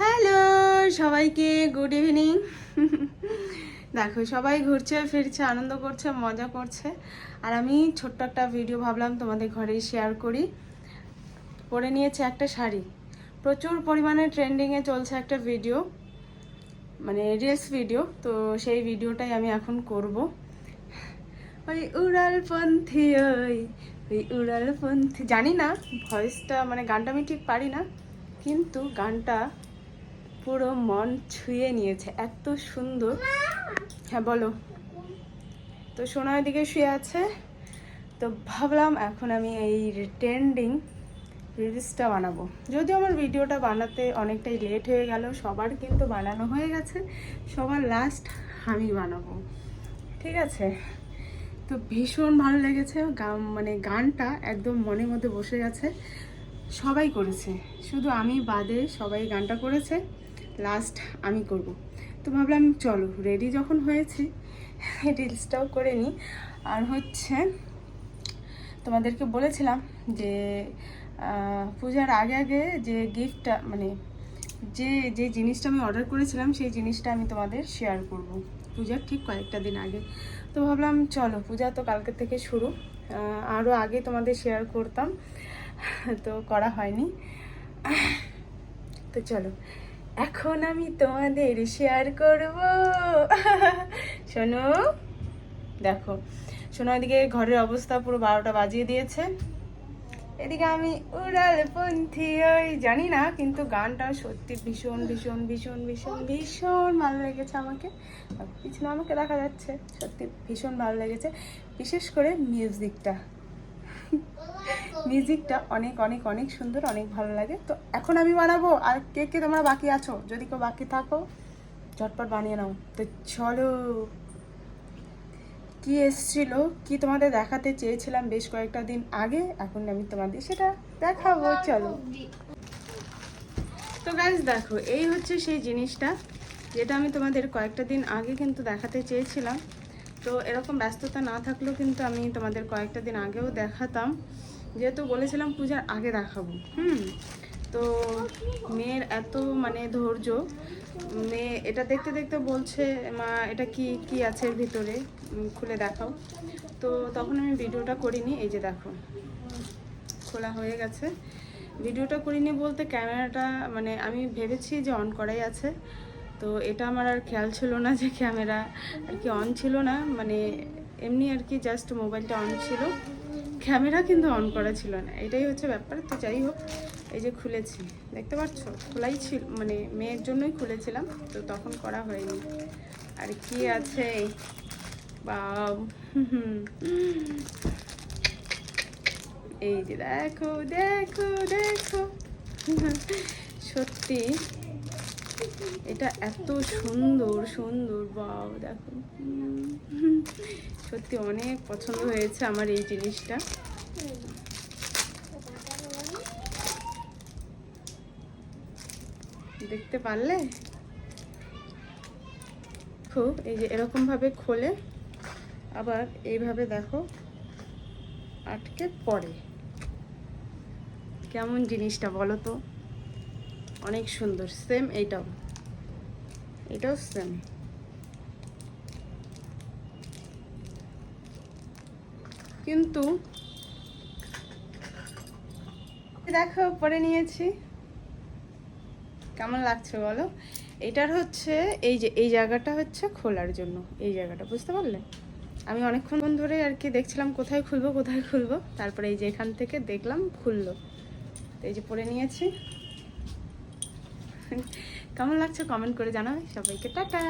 Hello, সবাইকে good evening. দেখো, সবাই ঘুরছে, ফিরছে, আনন্দ করছে, মজা করছে। আর আমি ছোট্ট একটা ভিডিও ভাবলাম তোমাদের ঘরেই শেয়ার করি। পরে নিয়েছে একটা শাড়ি। প্রচুর পরিমাণে ট্রেন্ডিংয়ে চলছে একটা ভিডিও মানে রিলস ভিডিও তো সেই ভিডিওটাই আমি এখন করব। ওই উড়ালপন্থী ওই ওই উড়ালপন্থী জানি না ভয়েসটা মানে গানটা আমি ঠিক পারি না, কিন্তু গানটা পুরো মন ছুঁয়ে নিয়েছে, এত সুন্দর। হ্যাঁ বলো। তো সোনার দিকে শুয়ে আছে। তো ভাবলাম এখন আমি এই ট্রেন্ডিং রিলসটা বানাবো। যদিও আমার ভিডিওটা বানাতে অনেকটাই লেট হয়ে গেল, সবার কিন্তু বানানো হয়ে গেছে। সবার লাস্ট আমি বানাবো। ঠিক আছে? তো ভীষণ ভালো লেগেছে। গান মানে গানটা একদম মনের মধ্যে বসে গেছে। সবাই করেছে। শুধু আমি বাদে সবাই গানটা করেছে। লাস্ট আমি করব। তো ভাবলাম চলো রেডি যখন হয়েছি রিলসটাও করে নিই। আর হচ্ছে, তোমাদেরকে বলেছিলাম যে পূজার আগে আগে যে গিফটটা মানে যে যে জিনিসটা আমি অর্ডার করেছিলাম, সেই জিনিসটা আমি তোমাদের শেয়ার করব। পূজার ঠিক কয়েকটা দিন আগে। তো ভাবলাম চলো, পূজা তো কালকে থেকে শুরু। আরও আগে তোমাদের শেয়ার করতাম। তো করা হয়নি। তো চলো এখন আমি তোমাদের শেয়ার করব। শোনো, দেখো, শোনো, এদিকে ঘরের অবস্থা পুরো বারোটা বাজিয়ে দিয়েছে। এদিকে আমি উড়াল পন্থী ওই, জানি না, কিন্তু গানটা সত্যি ভীষণ ভীষণ ভীষণ ভীষণ ভীষণ ভালো লেগেছে আমাকে। পিছনে আমাকে দেখা যাচ্ছে, সত্যি ভীষণ ভালো লেগেছে। বিশেষ করে মিউজিকটা মিউজিকটা অনেক অনেক অনেক সুন্দর অনেক ভালো লাগে। তো এখন আমি বানাবো আর কে কে তোমরা বাকি আছো? যদি কেউ বাকি থাকো ঝটপট বানিয়ে নাও। তো চলো কি এসছিল কি তোমাদের দেখাতে চেয়েছিলাম বেশ কয়েকটা দিন আগে এখন আমি তোমাদের সেটা দেখাবো চলো। তো গাইজ দেখো এই হচ্ছে সেই জিনিসটা যেটা আমি তোমাদের কয়েকটা দিন আগে কিন্তু দেখাতে চেয়েছিলাম। তো এরকম ব্যস্ততা না থাকলেও কিন্তু আমি তোমাদের কয়েকটা দিন আগেও দেখাতাম। যেহেতু বলেছিলাম পূজার আগে দেখাবো, হুম? তো মেয়ের এত মানে ধৈর্য, মেয়ে এটা দেখতে দেখতে বলছে, মা, এটা কি কি আছে ভিতরে? খুলে দেখাও। তো তখন আমি ভিডিওটা করিনি, এই যে দেখো, খোলা হয়ে গেছে। ভিডিওটা করিনি বলতে ক্যামেরাটা মানে আমি ভেবেছি যে অন করাই আছে। তো এটা আমার আর খেয়াল ছিল না যে ক্যামেরা আর কি অন ছিল না মানে এমনি আর কি জাস্ট মোবাইলটা অন ছিল। ক্যামেরা কিন্তু অন করা ছিল না, এটাই হচ্ছে ব্যাপার। তো যাই হোক, এই যে খুলেছি, দেখতে পাচ্ছ খোলাই ছিল মানে মেয়ের জন্যই খুলেছিলাম, তো তখন করা হয়নি। আর কি আছে? বাউ এই যে দেখো দেখো দেখো। সত্যি এটা এত সুন্দর সুন্দর বাও দেখো। সত্যি অনেক পছন্দ হয়েছে আমার এই জিনিসটা। দেখতে পারলে? খুব, এই যে এরকম ভাবে খোলে, আবার এইভাবে দেখো, আটকে পড়ে। কেমন জিনিসটা বলো তো? অনেক সুন্দর সেম এইটাও। এটাও সেম কিন্তু দেখো পরে নিয়েছি। কেমন লাগছে বলো? এটার হচ্ছে, এই যে, এই জায়গাটা হচ্ছে খোলার জন্য। এই জায়গাটা, বুঝতে পারলে? আমি অনেকক্ষণ ধরে আর কি দেখছিলাম কোথায় খুলবো কোথায় খুলবো। তারপরে এই যে এখান থেকে দেখলাম, খুললো। এই যে পরে নিয়েছি। কেমন লাগছে কমেন্ট করে জানাবে সবাইকে টাটা!